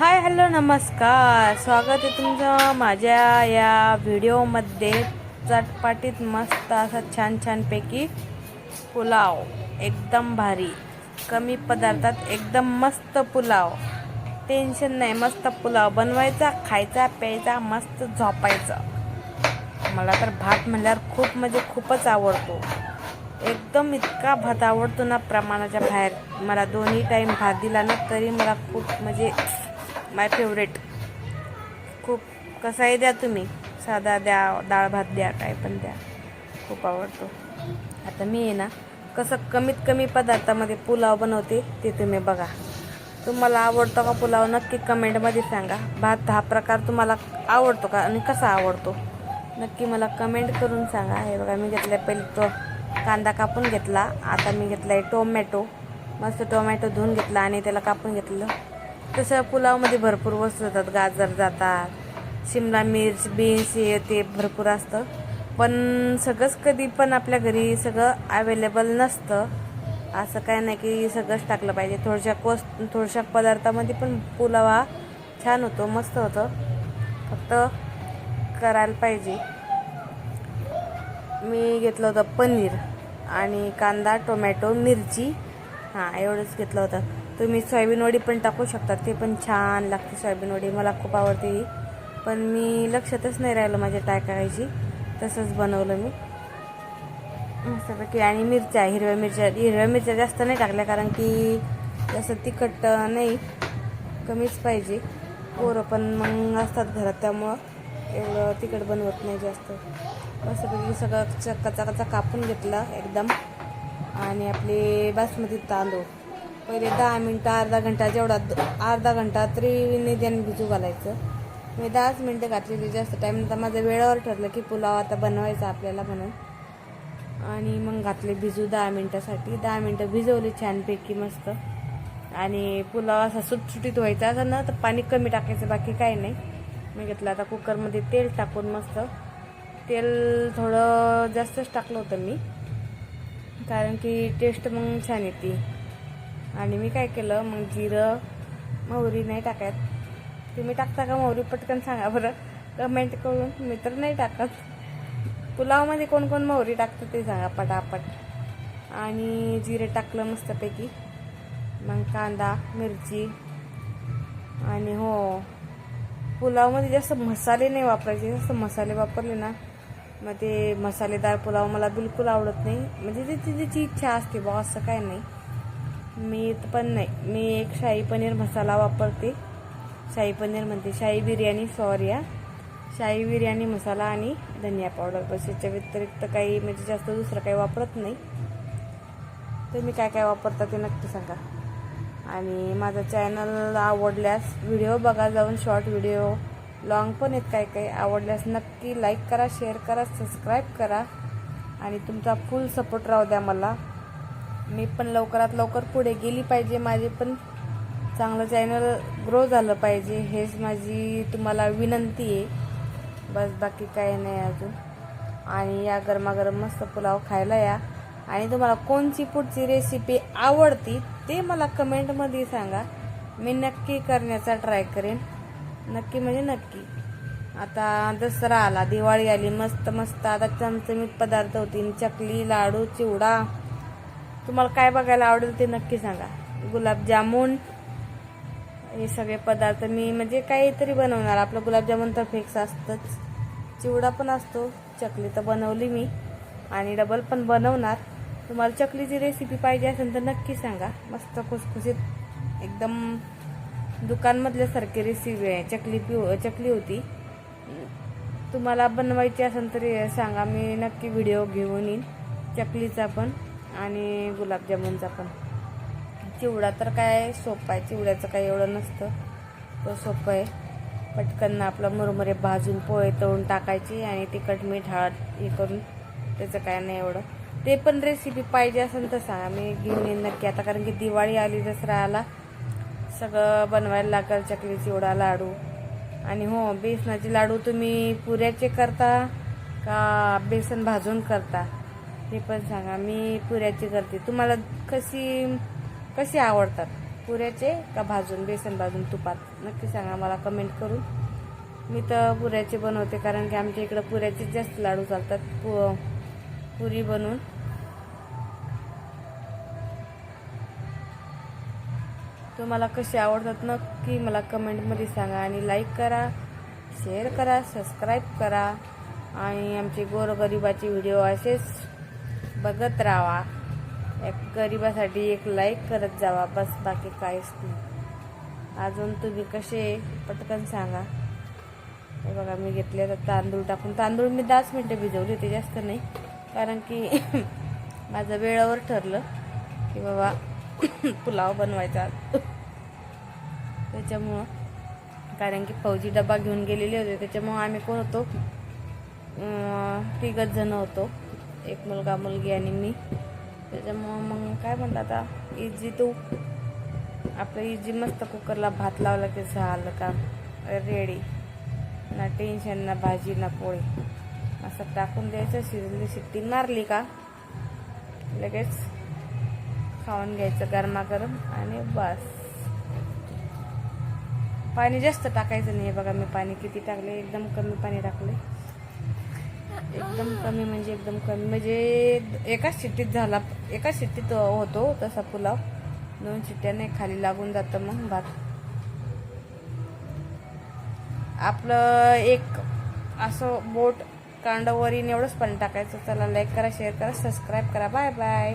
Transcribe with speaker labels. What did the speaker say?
Speaker 1: Hi hello नमस्कार. स्वागत आहे तुमचं माझ्या या व्हिडिओमध्ये. चटपाटीत मस्त असा छान छानपैकी पुलाव. एकदम भारी. कमी पदार्थात एकदम मस्त पुलाव. टेन्शन नाही मस्त पुलाव. बनवायचा खायचा प्यायचा मस्त झोपायचं. मला तर भात म्हणल्यावर खूप म्हणजे खूपच आवडतो. एकदम इतका भात आवडतो ना प्रमाणाच्या बाहेर. मला दोन्ही टाईम भात दिला ना तरी मला खूप म्हणजे माय फेवरेट. खूप कसाही द्या तुम्ही. साधा द्या डाळ भात द्या काय पण द्या. खूप आवडतो. आता मी आहे ना कसं कमीत कमी पदार्थामध्ये पुलाव बनवते ते तुम्ही बघा. तुम्हाला आवडतो का पुलाव नक्की कमेंटमध्ये सांगा. भात हा प्रकार तुम्हाला आवडतो का आणि कसा आवडतो? नक्की मला कमेंट करून सांगा. हे बघा मी घेतलं पहिले तो कांदा कापून घेतला. आता मी घेतला आहे टोमॅटो. मस्त टोमॅटो धुवून घेतला आणि त्याला कापून घेतलं. तसं पुलावमध्ये भरपूर वस्तू जातात गाजर जातात शिमला मिर्च बीन्स हे ते भरपूर असतं. पण सगळंच कधी पण आपल्या घरी सगळं अवेलेबल नसतं. असं काय नाही की सगळंच टाकलं पाहिजे. थोडशा कोस थोडशा पदार्थामध्ये पण पुलाव हा छान होतो मस्त होतं. फक्त करायला पाहिजे. मी घेतलं होतं पनीर आणि कांदा टोमॅटो मिरची. हां एवढंच घेतलं होतं. तुम्ही सोयाबीन वडी पण टाकू शकता ते पण छान लागते सोयाबीन वडी मला खूप आवडते ही. पण मी लक्षातच नाही राहिलं माझ्या टाकायची तसंच बनवलं मी. मस्तपैकी. आणि मिरच्या हिरव्या मिरच्या हिरव्या मिरच्या जास्त नाही टाकल्या कारण की जास्त तिखट नाही कमीच पाहिजे. पोरं पण मग असतात घरात त्यामुळं एवढं तिखट बनवत नाही जास्त. मस्तपैकी सगळं च कचा कचा कापून घेतला एकदम. आणि आपले बासमती तांदूळ. पहिले दहा मिनटं अर्धा घंटा जेवढा द- अर्धा घंटा तरी निध्याने भिजू घालायचं. मी दहाच मिनटं घातलेली जास्त टाईम आता माझं वेळेवर ठरलं की पुलाव आता बनवायचा आपल्याला म्हणून. आणि मग घातले भिजू दहा मिनटासाठी. दहा मिनटं भिजवली छानपैकी मस्त. आणि पुलाव असा सुटसुटीत व्हायचा. असं ना तर पाणी कमी टाकायचं बाकी काही नाही. मी घेतलं आता कुकरमध्ये तेल टाकून मस्त. तेल थोडं जास्तच टाकलं होतं मी. कारण की टेस्ट मग छान येते. आणि मी काय केलं मग जिरं मोहरी नाही टाकायत. तुम्ही टाकता का मोहरी? पटकन सांगा बरं. कमेंट करून. मी तर नाही टाकत. पुलावमध्ये कोण कोण मोहरी टाकतं ते सांगा पटापट. आणि जिरे टाकलं मस्तपैकी. मग कांदा मिरची. आणि हो पुलावमध्ये जास्त मसाले नाही वापरायचे. जास्त मसाले वापरले ना मग ते मसालेदार पुलाव मला बिलकुल आवडत नाही. म्हणजे त्याची त्याची इच्छा असते बॉ असं काय नाही. मी पण नाही. मी एक शाही पनीर मसाला वापरते. शाही पनीर म्हणते. शाही बिर्याणी सॉरी हा. शाही बिर्याणी मसाला आणि धनिया पावडर बस याच्या व्यतिरिक्त काही म्हणजे जास्त दुसरं काही वापरत नाही. तुम्ही काय काय वापरता ते नक्की सांगा. आणि माझा चॅनल आवडल्यास व्हिडिओ बघा जाऊन शॉर्ट व्हिडिओ लॉंग पण आहेत काय काही. आवडल्यास नक्की लाईक करा शेअर करा सबस्क्राईब करा. आणि तुमचा फुल सपोर्ट राहू द्या मला. मी पण लवकरात लवकर पुढे गेली पाहिजे. माझे पण चांगलं चॅनल ग्रो झालं पाहिजे. हेच माझी तुम्हाला विनंती आहे. बस बाकी काही नाही अजून. आणि या गरमागरम मस्त पुलाव खायला या. आणि तुम्हाला कोणची पुढची रेसिपी आवडती ते मला कमेंटमध्ये सांगा. मी नक्की करण्याचा ट्राय करेन. नक्की म्हणजे नक्की. आता दसरा आला दिवाळी आली मस्त मस्त आता चमचमीत पदार्थ होतील. चकली लाडू चिवडा. तुम्हाला काय बघायला आवडेल ते नक्की सांगा. गुलाबजामुन हे सगळे पदार्थ मी म्हणजे काहीतरी बनवणार. आपलं गुलाबजामुन तर फिक्स असतंच. चिवडा पण असतो. चकली तर बनवली मी. आणि डबल पण बनवणार. तुम्हाला चकलीची रेसिपी पाहिजे असेल तर नक्की सांगा. मस्त खुसखुशीत एकदम दुकानमधल्यासारखी रेसिपी आहे. चकली पिऊ चकली होती. तुम्हाला बनवायची असेल तरी सांगा. मी नक्की व्हिडिओ घेऊन येईन. चकलीचा पण. आणि गुलाबजामुनचा पण. चिवडा तर काय सोपा आहे चिवड्याचं काही एवढं नसतं. तो सोपं आहे. पटकन आपलं मुरमुरे भाजून पोहे तळून टाकायची आणि तिखट मीठ हळद हे करून त्याचं काय नाही एवढं. ते पण रेसिपी पाहिजे असेल तर सांगा मी घेऊन येईन नक्की आता कारण की दिवाळी आली दसरा आला. सगळं बनवायला लागेल चकली चिवडा लाडू. आणि हो बेसनाचे लाडू तुम्ही पुऱ्याचे करता का बेसन भाजून करता? हे पण सांगा मी पुऱ्याची करते. तुम्हाला कशी कशी आवडतात? पुऱ्याचे का भाजून बेसन भाजून तुपात? नक्की सांगा मला कमेंट करून. मी तर पुऱ्याचे बनवते कारण की आमच्या इकडं पुऱ्याचे जास्त लाडू चालतात पु पुरी बनवून. तुम्हाला कसे आवडतात नक्की मला कमेंटमध्ये सांगा आणि लाईक करा शेअर करा सबस्क्राईब करा. आणि आमचे गोरगरिबाचे व्हिडिओ असेच बघत राहा. एक गरिबासाठी एक लाईक करत जावा. बस बाकी काहीच नाही. अजून तुम्ही कसे पटकन सांगा. हे बघा मी घेतले तर तांदूळ टाकून. तांदूळ मी दहाच मिनटं भिजवले ते जास्त नाही. कारण की माझं वेळेवर ठरलं की बाबा पुलाव बनवायचा. त्याच्यामुळं कारण की फौजी डबा घेऊन गेलेले होते. त्याच्यामुळं आम्ही कोण होतो? तिघच जण होतो. एक मुलगा मुलगी आणि मी. त्याच्यामुळं मग काय म्हणतात आता इजी तू. आपलं इजी मस्त कुकरला भात लावला की झालं का रेडी ना टेन्शन ना भाजी ना पोळी. असं टाकून द्यायचं शिजली शिट्टी मारली का लगेच खाऊन घ्यायचं गरमागरम आणि बस. पाणी जास्त टाकायचं नाही बघा मी पाणी किती टाकले एकदम कमी पाणी टाकले. एकदम कमी म्हणजे एकदम कमी. म्हणजे एकाच शिट्टीत झाला एकाच शिट्टीत होतो तसा पुलाव. दोन शिट्ट्याने खाली लागून जातं मग भात. आपलं एक असं बोट कांडवरीन एवढंच पाणी टाकायचं. चला लाईक करा शेअर करा सबस्क्राईब करा. Bye bye